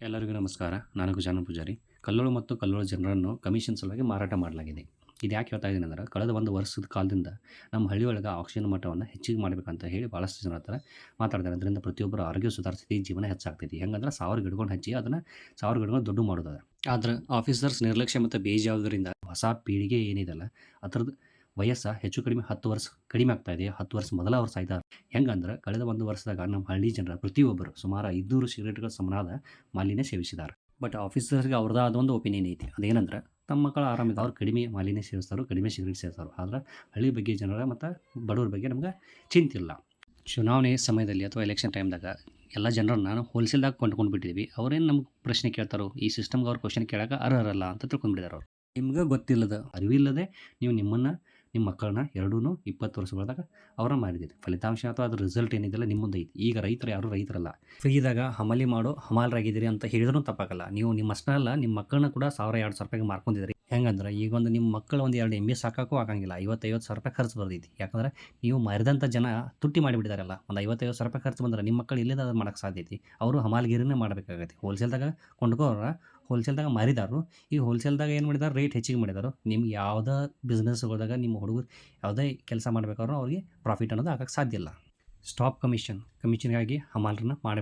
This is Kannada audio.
ಎಲ್ಲರಿಗೂ ನಮಸ್ಕಾರ. ನಾನು ಗುಜಾನ ಪೂಜಾರಿ. ಕಲ್ಲೋಳು ಮತ್ತು ಕಲ್ಲೋಳು ಜನರನ್ನು ಕಮಿಷನ್ ಸಲುವಾಗಿ ಮಾರಾಟ ಮಾಡಲಾಗಿದೆ. ಇದು ಯಾಕೆ ಹೇಳ್ತಾ ಇದ್ದೀನಿ ಅಂದ್ರೆ, ಕಳೆದ ಒಂದು ವರ್ಷದ ಕಾಲದಿಂದ ನಮ್ಮ ಹಳ್ಳಿ ಒಳಗೆ ಆಕ್ಸಿಜನ್ ಮಟ್ಟವನ್ನು ಹೆಚ್ಚಿಗೆ ಮಾಡಬೇಕಂತ ಹೇಳಿ ಭಾಳಷ್ಟು ಜನರ ಹತ್ರ ಮಾತಾಡ್ತಾರೆ. ಅದರಿಂದ ಪ್ರತಿಯೊಬ್ಬರ ಆರೋಗ್ಯ ಸುಧಾರಿಸ್ತೈತಿ ಜೀವನ ಹೆಚ್ಚಾಗ್ತೈತಿ. ಹೆಂಗಂದ್ರೆ ಸಾವಿರ ಗಿಡಗಳು ಹಚ್ಚಿ ಅದನ್ನು ಸಾವಿರ ಗಿಡಗಳು ದೊಡ್ಡ ಮಾಡೋದು ಆದರೆ ಆಫೀಸರ್ಸ್ ನಿರ್ಲಕ್ಷ್ಯ ಮತ್ತು ಬೇಜವಾಬ್ದಾರಿಯಿಂದ ಹೊಸ ಪೀಳಿಗೆ ಏನಿದೆಲ್ಲ, ಅದರದ್ದು ವಯಸ್ಸು ಹೆಚ್ಚು ಕಡಿಮೆ ಹತ್ತು ವರ್ಷ ಕಡಿಮೆ ಆಗ್ತಾ ಇದೆ. ಹತ್ತು ವರ್ಷ ಮೊದಲ ವರ್ಷ ಆಯ್ತಾ ಹೆಂಗಂದ್ರೆ ಕಳೆದ ಒಂದು ವರ್ಷದಾಗ ನಮ್ಮ ಹಳ್ಳಿ ಜನರ ಪ್ರತಿಯೊಬ್ಬರು ಸುಮಾರು ಐದುನೂರು ಸಿಗರೇಟ್ಗಳ ಸಮನಾದ ಮಾಲಿನ್ಯ ಸೇವಿಸಿದ್ದಾರೆ. ಬಟ್ ಆಫೀಸರ್ಸ್ಗೆ ಅವ್ರದ್ದು ಆದ ಒಂದು ಒಪಿನಿಯನ್ ಐತಿ. ಅದೇನಂದ್ರೆ ತಮ್ಮ ಮಕ್ಕಳು ಆರಾಮಿದೆ ಅವ್ರು ಕಡಿಮೆ ಮಾಲಿನ್ಯ ಸೇವಿಸ್ತಾರೋ, ಕಡಿಮೆ ಸಿಗರೇಟ್ ಸೇವಿಸ್ತಾರೋ, ಆದ್ರೆ ಹಳ್ಳಿ ಬಗ್ಗೆ ಜನರ ಮತ್ತು ಬಡವ್ರ ಬಗ್ಗೆ ನಮ್ಗೆ ಚಿಂತಿಲ್ಲ ಚುನಾವಣೆ ಸಮಯದಲ್ಲಿ ಅಥವಾ ಎಲೆಕ್ಷನ್ ಟೈಮ್ದಾಗ ಎಲ್ಲ ಜನರನ್ನ ನಾನು ಹೋಲ್ಸೇಲ್ದಾಗ ಕೊಂಡ್ಕೊಂಡು ಬಿಟ್ಟಿದ್ವಿ. ಅವ್ರೇನು ನಮ್ಗೆ ಪ್ರಶ್ನೆ ಕೇಳ್ತಾರೋ, ಈ ಸಿಸ್ಟಮ್ಗೆ ಅವ್ರು ಕ್ವಶನ್ ಕೇಳೋಕೆ ಅರ್ಹರಲ್ಲ ಅಂತ ತಿಳ್ಕೊಂಡ್ಬಿಟ್ಟಿದ್ದಾರೆ ಅವ್ರು. ನಿಮ್ಗೆ ಗೊತ್ತಿಲ್ಲದ ಅರಿವಿಲ್ಲದೆ ನೀವು ನಿಮ್ಮನ್ನು ನಿಮ್ಮ ಮಕ್ಕಳನ್ನ ಎರಡೂ ಇಪ್ಪತ್ತು ವರ್ಷಗಳದಾಗ ಅವರ ಮಾರಿದ್ದೀರಿ. ಫಲಿತಾಂಶ ಅಥವಾ ಅದ್ರ ರಿಸಲ್ಟ್ ಏನಿದೆಲ್ಲ ನಿಮ್ಮ ಮುಂದೆ ಐತಿ. ಈಗ ರೈತರು ಯಾರು ರೈತರಲ್ಲ. ಫ್ರೀದಾಗ ಹಮಲಿ ಮಾಡೋ ಹಮಾಲರಾಗಿದ್ದೀರಿ ಅಂತ ಹೇಳಿದ್ರೂ ತಪ್ಪಾಗಲ್ಲ. ನೀವು ನಿಮ್ಮ ಅಷ್ಟೇ ಅಲ್ಲ ನಿಮ್ಮ ಮಕ್ಕಳನ್ನ ಕೂಡ ಸಾವಿರ, ಎರಡು ಸಾವಿರ ರೂಪಾಯಿಗೆ ಮಾರ್ಕೊಂಡಿದ್ದೀರಿ. ಹೆಂಗಂದ್ರೆ ಈಗ ಒಂದು ನಿಮ್ಮ ಮಕ್ಕಳು ಒಂದು ಎರಡು ಎಮ್ಮೆ ಸಾಕಾಕೂ ಆಗಂಗಿಲ್ಲ. ಐವತ್ತೈವತ್ತು ಸಾವಿರ ರೂಪಾಯಿ ಖರ್ಚು ಬರ್ತೈತಿ. ಯಾಕಂದ್ರೆ ನೀವು ಮರಿದಂಥ ಜನ ತುಟ್ಟಿ ಮಾಡಿಬಿಟ್ಟಿದಾರಲ್ಲ. ಒಂದು ಐವತ್ತೈವತ್ತು ಸಾವಿರ ರೂಪಾಯಿ ಖರ್ಚು ಬಂದ್ರೆ ನಿಮ್ಮ ಮಕ್ಕಳು ಇಲ್ಲಿಂದ ಅದು ಮಾಡೋಕ್ಕೆ ಸಾಧ್ಯ ಅವರು ಹಮಾಲ್ಗಿರಿನೇ ಮಾಡಬೇಕಾಗತ್ತೆ. ಹೋಲ್ಸೇಲ್ದಾಗ ಕೊಂಡ್ಕೋರ ಹೋಲ್ಸೇಲ್ದಾಗ ಮಾರಿದಾರು. ಈ ಹೋಲ್ಸೇಲ್ದಾಗ ಏನು ಮಾಡಿದಾರೆ? ರೇಟ್ ಹೆಚ್ಚಿಗೆ ಮಾಡಿದಾರು. ನಿಮ್ಗೆ ಯಾವುದೇ ಬಿಸ್ನೆಸ್ಗಳದಾಗ ನಿಮ್ಮ ಹುಡುಗರು ಯಾವುದೇ ಕೆಲಸ ಮಾಡಬೇಕಾದ್ರೂ ಅವ್ರಿಗೆ ಪ್ರಾಫಿಟ್ ಅನ್ನೋದು ಆಗೋಕ್ಕೆ ಸಾಧ್ಯ ಇಲ್ಲ. ಸ್ಟಾಪ್ ಕಮಿಷನ್ ಕಮಿಷನ್ಗಾಗಿ ಹಮಾಲರನ್ನ ಮಾಡಿ